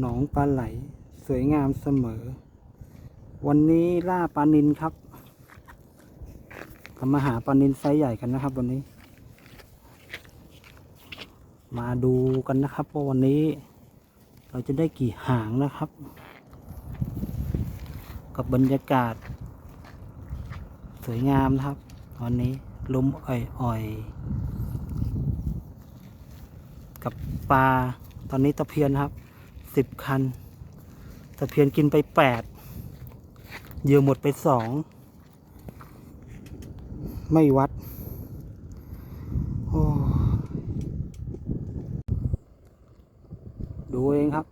หนองปลาไหล สวยงามเสมอ วันนี้ล่าปลานินครับทำมาหาปลานินไซส์ใหญ่กันนะครับ วันนี้ มาดูกันนะครับว่าวันนี้ เราจะได้กี่หางนะครับ กับบรรยากาศ สวยงามนะครับวันนี้ลมอ่อยๆ กับปลาตอนนี้ตะเพียนครับ สิบคันตะเพียนกินไปแปดเหยื่อหมดไปสอง ไม่วัด โอ้ดูเองครับ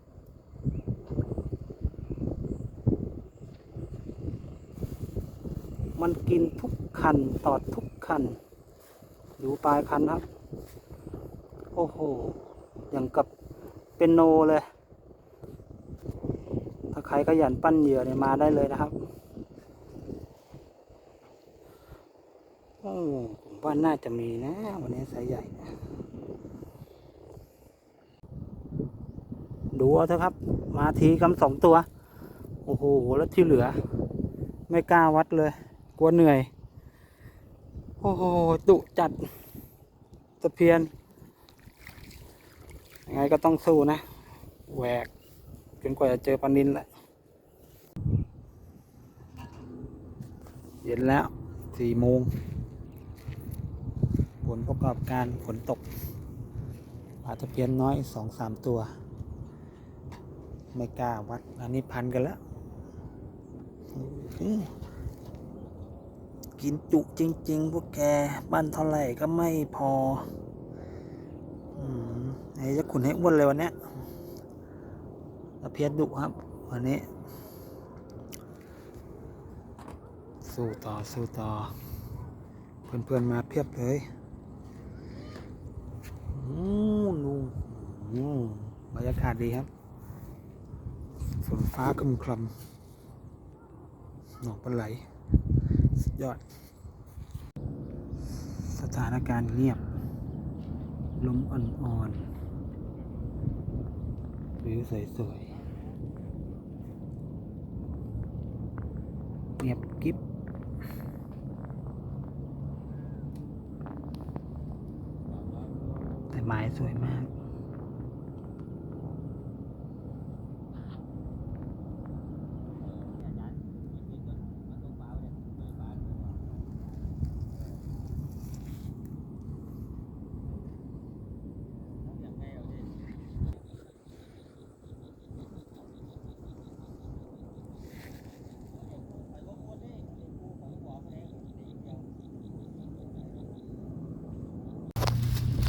มันกินทุกคัน ตอดทุกคัน ดูปลายคันครับ โอ้โห อย่างกับเป็นโนเลย ใครขยันปั้นเหยื่อเนี่ยมาได้เลยนะครับโอ้ผมว่าน่าจะมีนะ วันนี้ไซส์ใหญ่นะดูเอาเถอะครับ มาทีกำสองตัว โอ้โห แล้วที่เหลือ ไม่กล้าวัดเลย กลัวเหนื่อย โอ้โหดุจัดตะเพียน ยังไงก็ต้องสู้นะ แหวกจนกว่าจะเจอปลานินแหละ เย็นแล้วสี่โมงผลประกอบการฝนตกปลาตะเพียนน้อยสองสามตัว ไม่กล้าวัด อันนี้พันกันแล้ว กินจุจริง ๆ พวกแกบ้านเท่าไหร่ก็ไม่พออืมไอ้จะขุนให้อ้วนเลยวันเนี้ยตะเพียนดุครับ วันนี้ สู้ต่อสู้ต่อ เพื่อนๆมาเพียบเลยอู้นูอู้บรรยากาศดีครับ ฝนฟ้าครึมคลำหนองปลาไหล สุดยอด สถานการณ์เงียบ ลมอ่อนๆวิวสวยๆเงียบกิ๊บ แต่ ไม้สวยมาก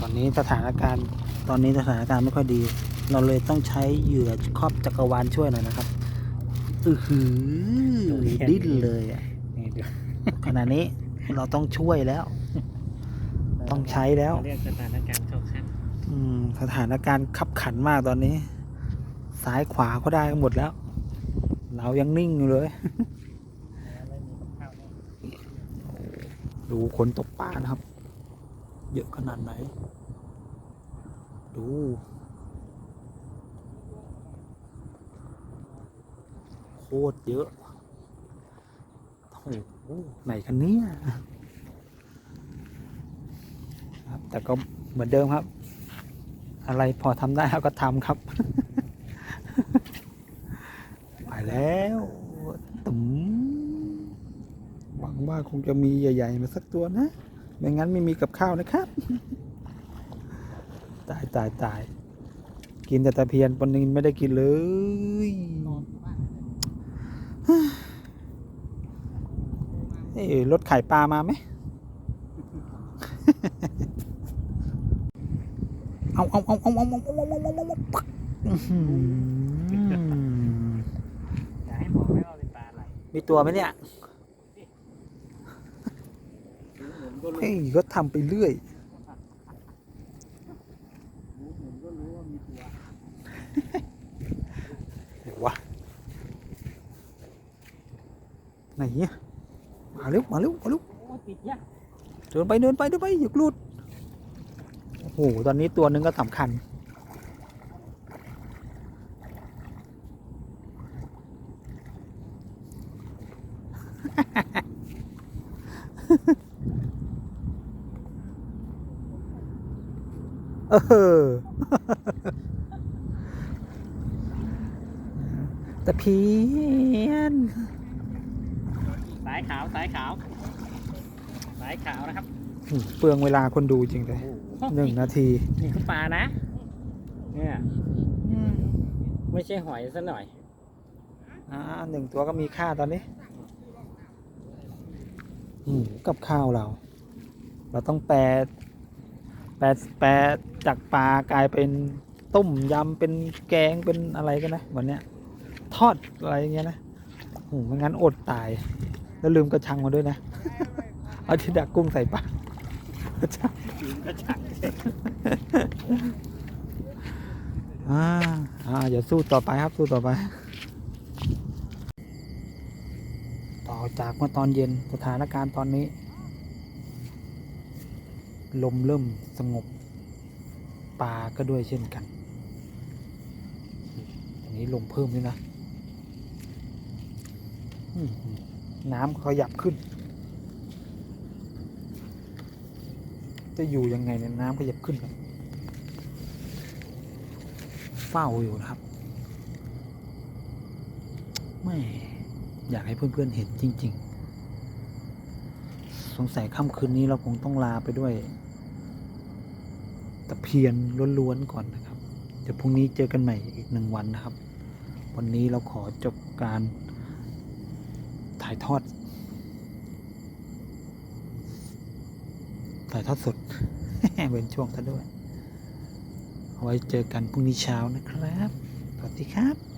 อนนี้สถานการณ์ ตอนนี้สถานการณ์ไม่ค่อยดี เราเลยต้องใช้เหยื่อครอบจักรวาลช่วยหน่อยนะครับอือหือดิ้นเลยอะนี่ดูขณะนี้เราต้องช่วยแล้ว ต้องใช้แล้วเรียกสถานการณ์เข้าขั้นอืมสถานการณ์ขับขันมากตอนนี้ ซ้ายขวาก็ได้กันหมดแล้ว เรายังนิ่งอยู่เลยไม่มีกับข้าวเนี่ยดูคนตกปลานะครับ เยอะขนาดไหน ดู โคตรเยอะโอ้โหไหนกันเนี่ยครับ แต่ก็เหมือนเดิมครับ อะไรพอทำได้เราก็ทำครับ ไปแล้วตุ๋มหวังว่าคงจะมีใหญ่ ๆ มาสักตัวนะ ไม่งั้นไม่มีกับข้าวนะครับ ตายตายตาย กินแต่ตะเพียนปนนินไม่ได้กินเลยเอ้ยรถไข่ปลามาไหม เอาเอาเอาเอาเอาเอาเอาเอาเอาเอาเอาปักอื้อหืออย่าให้บอกไม่ว่าเป็นปลาอะไรมีตัวไหมเนี่ย เฮ้ยก็ทำไปเรื่อย เดี๋ยววะ ไหนเะมาเร็วมาเร็วมาเร็วเดินไปเดินไปเดินไปอย่ากลุดโอ้โห ตอนนี้ตัวนึงก็สำคัญฮ่าฮ่า เออตะเพียน สายขาวสายขาว สายขาวนะครับอืมเปลืองเวลาคนดูจริงเลยโอ้โหหนึ่งนาที นี่คือปลานะ เนี่ยไม่ใช่หอยซะหน่อย อ่าหนึ่งตัวก็มีค่าตอนนี้อืมกับข้าวเรา เราต้องแปล แปลแปลจากปลากลายเป็นต้มยำเป็นแกงเป็นอะไรกันนะวันเนี้ยทอดอะไรอย่างเงี้ยนะโอ้ไม่งั้นอดตาย แล้วลืมกระชังมาด้วยนะ เอาที่ดักกุ้งใส่ปากกระชังยืนก็ฉักอ่าอ่าอย่าสู้ต่อไปครับสู้ต่อไป ต่อจากเมื่อตอนเย็นสถานการณ์ตอนนี้ ลมเริ่มสงบป่าก็ด้วยเช่นกัน อันนี้ลมเพิ่มด้วยนะน้ำขยับขึ้น จะอยู่ยังไงเนี่ยน้ำขยับขึ้นครับเฝ้าอยู่นะครับ ไม่อยากให้เพื่อนๆเห็นจริง ๆ สงสัยค่ำคืนนี้เราคงต้องลาไปด้วย ตะเพียนล้วนๆก่อนนะครับเดี๋ยวพรุ่งนี้เจอกันใหม่อีกหนึ่งวันนะครับ วันนี้เราขอจบการถ่ายทอด ถ่ายทอดสดเป็นช่วงซะด้วย เอาไว้เจอกันพรุ่งนี้เช้านะครับ สวัสดีครับ